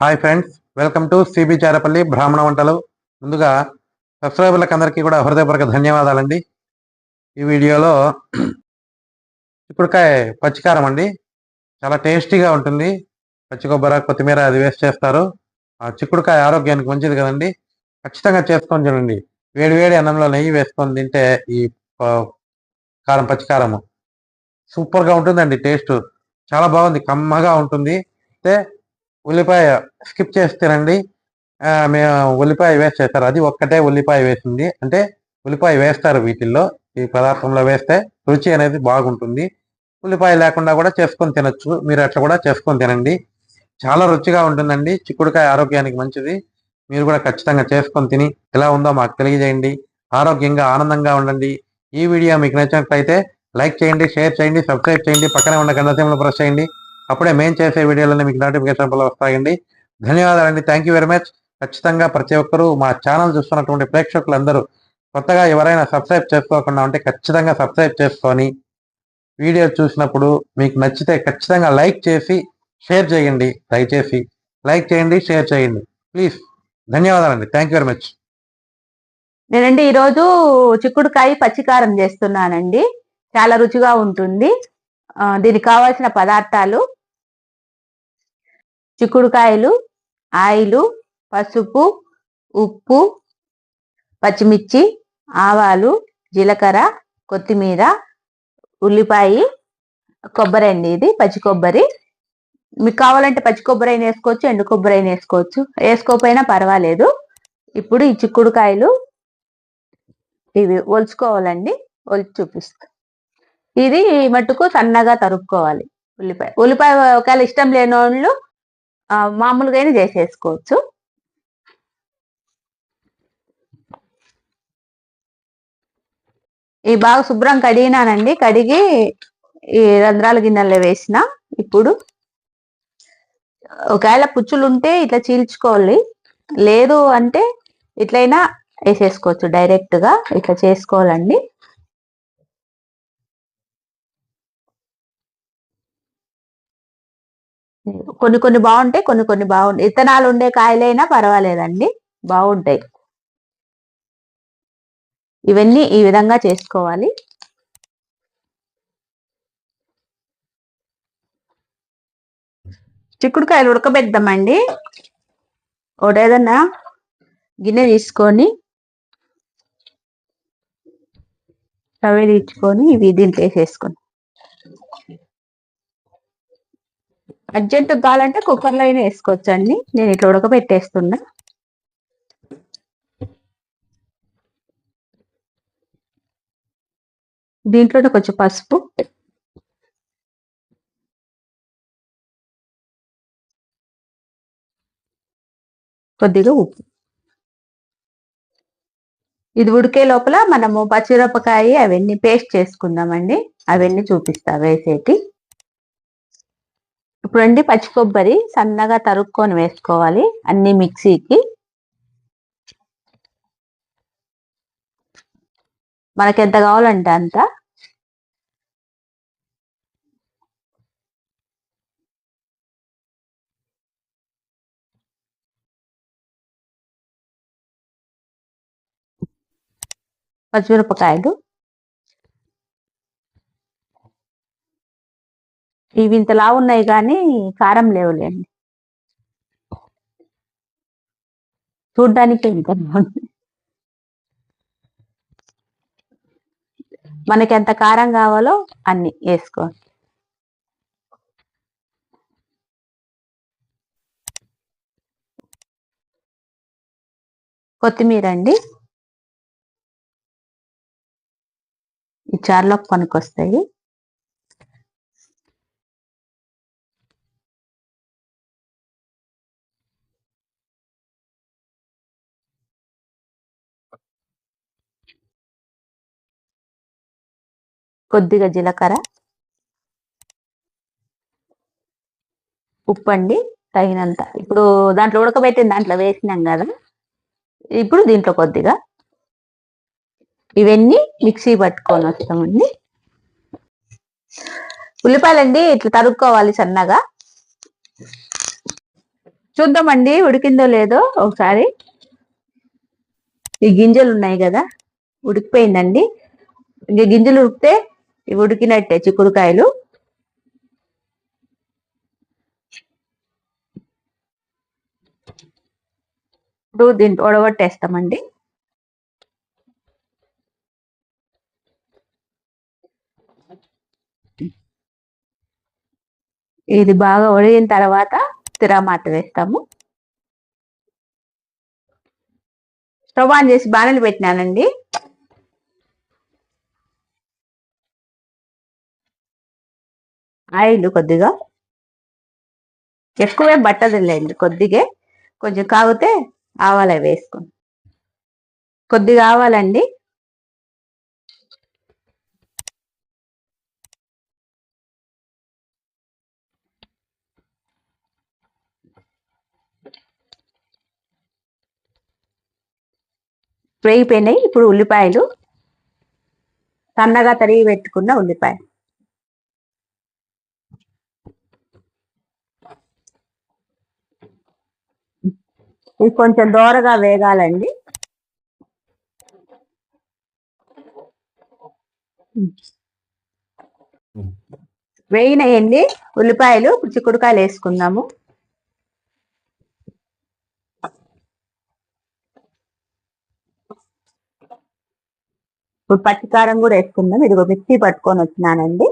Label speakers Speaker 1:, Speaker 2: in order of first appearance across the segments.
Speaker 1: Hi friends welcome to CB Charapalli బ్రాహ్మణ వంటలు ముందుగా సబ్స్క్రైబర్లకు అందరికీ కూడా హృదయపూర్వక ధన్యవాదాలండి. ఈ వీడియోలో చిక్కుడుకాయ పచ్చికారం అండి. చాలా టేస్టీగా ఉంటుంది. పచ్చి కొబ్బరి కొత్తిమీర అది వేస్ట్ చేస్తారు. ఆ చిక్కుడుకాయ ఆరోగ్యానికి మంచిది కదండి. ఖచ్చితంగా చేసుకొని చూడండి. వేడి వేడి అన్నంలో నెయ్యి వేసుకొని తింటే ఈ కారం పచ్చికారము సూపర్గా ఉంటుందండి టేస్ట్. చాలా బాగుంది. కమ్మగా ఉంటుంది. అయితే ఉల్లిపాయ స్కిప్ చేస్తారండి మేము ఉల్లిపాయ వేస్ట్ చేస్తారు అది ఒక్కటే ఉల్లిపాయ వేసింది. అంటే ఉల్లిపాయ వేస్తారు వీటిల్లో. ఈ పదార్థంలో వేస్తే రుచి అనేది బాగుంటుంది. ఉల్లిపాయ లేకుండా కూడా చేసుకొని తినొచ్చు. మీరు అట్లా కూడా చేసుకొని తినండి. చాలా రుచిగా ఉంటుందండి. చిక్కుడుకాయ ఆరోగ్యానికి మంచిది. మీరు కూడా ఖచ్చితంగా చేసుకొని తిని ఎలా ఉందో మాకు తెలియజేయండి. ఆరోగ్యంగా ఆనందంగా ఉండండి. ఈ వీడియో మీకు నచ్చినట్లయితే లైక్ చేయండి షేర్ చేయండి సబ్స్క్రైబ్ చేయండి. పక్కనే ఉన్న గంట సింబల్ ప్రెస్ చేయండి. అప్పుడే మేము చేసే వీడియోలన్నీ మీకు నోటిఫికేషన్ వల్ల వస్తాయండి. ధన్యవాదాలండి. థ్యాంక్ యూ వెరీ మచ్ ఖచ్చితంగా ప్రతి ఒక్కరూ మా ఛానల్ చూస్తున్నటువంటి ప్రేక్షకులందరూ కొత్తగా ఎవరైనా సబ్స్క్రైబ్ చేసుకోకుండా ఉంటే ఖచ్చితంగా సబ్స్క్రైబ్ చేసుకొని వీడియో చూసినప్పుడు మీకు నచ్చితే ఖచ్చితంగా లైక్ చేసి షేర్ చేయండి. దయచేసి లైక్ చేయండి షేర్ చేయండి. ప్లీజ్ ధన్యవాదాలండి. థ్యాంక్ యూ వెరీ మచ్
Speaker 2: నేనండి ఈరోజు చిక్కుడుకాయ పచ్చికారం చేస్తున్నానండి. చాలా రుచిగా ఉంటుంది. దీనికి కావాల్సిన పదార్థాలు చిక్కుడుకాయలు ఆయిలు పసుపు ఉప్పు పచ్చిమిర్చి ఆవాలు జీలకర్ర కొత్తిమీర ఉల్లిపాయ కొబ్బరి అండి ఇది పచ్చి కొబ్బరి. మీకు కావాలంటే పచ్చి కొబ్బరి అయినా వేసుకోవచ్చు ఎండు కొబ్బరి అయినా వేసుకోవచ్చు. వేసుకోకపోయినా పర్వాలేదు. ఇప్పుడు ఈ చిక్కుడుకాయలు ఇవి ఒలుచుకోవాలండి. ఒలిచి చూపిస్తా. ఇది మట్టుకు సన్నగా తరుక్కోవాలి. ఉల్లిపాయ ఉల్లిపాయ ఒకవేళ ఇష్టం లేని వాళ్ళు మామూలుగానే చేసేసుకోవచ్చు. ఈ బాగా శుభ్రం కడిగినానండి. కడిగి ఈ రంధ్రాల గిన్నెల్లో వేసిన ఇప్పుడు. ఒకవేళ పుచ్చులు ఉంటే ఇట్లా చీల్చుకోవాలి. లేదు అంటే ఇట్లయినా వేసేసుకోవచ్చు డైరెక్ట్గా ఇట్లా చేసుకోవాలండి. కొన్ని కొన్ని బాగుంటాయి కొన్ని కొన్ని బాగుంటాయి ఇత్తనాలు ఉండే కాయలైనా పర్వాలేదండి బాగుంటాయి. ఇవన్నీ ఈ విధంగా చేసుకోవాలి. చిక్కుడుకాయలు ఉడకబెద్దామండి ఒకటి ఏదన్నా గిన్నె తీసుకొని రవ్వ తీర్చుకొని ఇవి దీంట్లో వేసేసుకొని. అర్జెంట్ కావాలంటే కుక్కర్లో అయినా వేసుకోవచ్చు అండి నేను ఇట్లా ఉడకబెట్టేస్తున్నా. దీంట్లోనే కొంచెం పసుపు. కొద్దిగా ఉప్పు. ఇది ఉడికే లోపల మనము పచ్చిమిరపకాయ అవన్నీ పేస్ట్ చేసుకుందామండి. అవన్నీ చూపిస్తా వేసేటి. ఇప్పుడండి పచ్చి కొబ్బరి సన్నగా తరుక్కొని వేసుకోవాలి అన్ని మిక్సీకి. మనకి ఎంత కావాలంటే అంత. పచ్చిమిరపకాయలు. ఇవి ఇంతలా ఉన్నాయి కానీ కారం లేవులేండి. చూడ్డానికి ఇంత బాగుంది. మనకి ఎంత కారం కావాలో అన్ని వేసుకోవాలి. కొత్తిమీర అండి. ఈ చారులోకి పనికొస్తాయి. కొద్దిగా జీలకర్ర. ఉప్పు అండి తగినంత. ఇప్పుడు దాంట్లో ఉడకబెట్టిన దాంట్లో వేసినాం కదా. ఇప్పుడు దీంట్లో కొద్దిగా ఇవన్నీ మిక్సీ పట్టుకొని వస్తామండి. ఉల్లిపాయలండి ఇట్లా తరుక్కోవాలి సన్నగా. చూద్దామండి ఉడికిందో లేదో ఒకసారి. ఈ గింజలు ఉన్నాయి కదా ఉడికిపోయిందండి. ఇంక గింజలు ఉడికితే ఇవి ఉడికినట్టే చిక్కుడుకాయలు. ఇప్పుడు దీన్ని ఉడగొట్టేస్తామండి ఇది బాగా ఉడిగిన తర్వాత తిరమాత వేస్తాము. స్టవ్ ఆన్ చేసి బాణలు పెట్టినానండి. ఆయిల్ కొద్దిగా. ఎక్కువే పట్టదులేండి కొద్దిగే. కొంచెం కాగితే ఆవాల వేసుకోండి. కొద్దిగా ఆవాలండి. వేగిపోయినాయి. ఇప్పుడు ఉల్లిపాయలు. సన్నగా తరిగి పెట్టుకున్న ఉల్లిపాయ ఇది కొంచెం దోరగా వేగాలండి. వేయినాయండి ఉల్లిపాయలు చిక్కుడుకాయలు వేసుకుందాము. ఇప్పుడు పచ్చికారం కూడా వేసుకుందాం. ఇదిగో మిక్సీ పట్టుకొని వచ్చినానండి.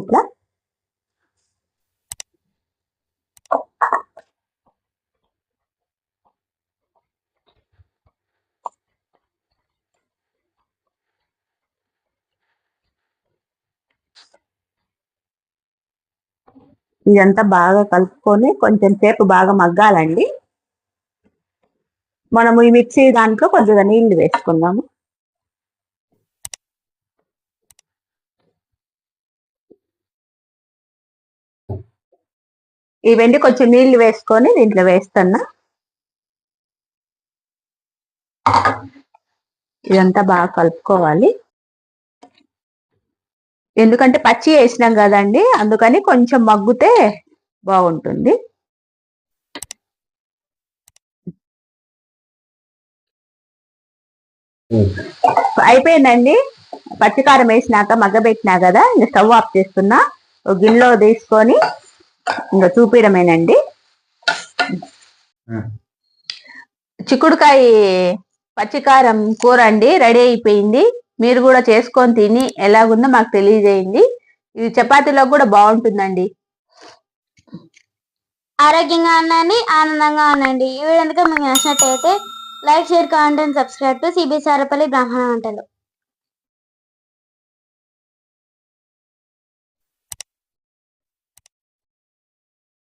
Speaker 2: ఇట్లా ఇదంతా బాగా కలుపుకొని కొంచెం సేపు బాగా మగ్గాలండి. మనము ఈ మిక్సీ దాంట్లో కొద్దిగా నీళ్ళు వేసుకుందాము. ఈ వెండి కొంచెం నీళ్ళు వేసుకొని దీంట్లో వేస్తున్నా. ఇదంతా బాగా కలుపుకోవాలి. ఎందుకంటే పచ్చి వేసినాం కదండి అందుకని కొంచెం మగ్గుతే బాగుంటుంది. అయిపోయిందండి. పచ్చికారం వేసినాక మగ్గబెట్టినా కదా ఇంకా స్టవ్ ఆఫ్ చేస్తున్నా. ఒక గిన్నెలో తీసుకొని ఇంకా చూపించడమేనండి చిక్కుడుకాయ పచ్చికారం కూర అండి రెడీ అయిపోయింది. మీరు కూడా చేసుకొని తిని ఎలాగుందో మాకు తెలియజేయండి. ఇది చపాతీలో కూడా బాగుంటుందండి.
Speaker 3: ఆరోగ్యంగా ఉండండి ఆనందంగా ఉండండి. ఈ వీడియో మీకు నచ్చినట్టయితే like share comment and subscribe to CBS Arapalli బ్రాహ్మణ వంటలు.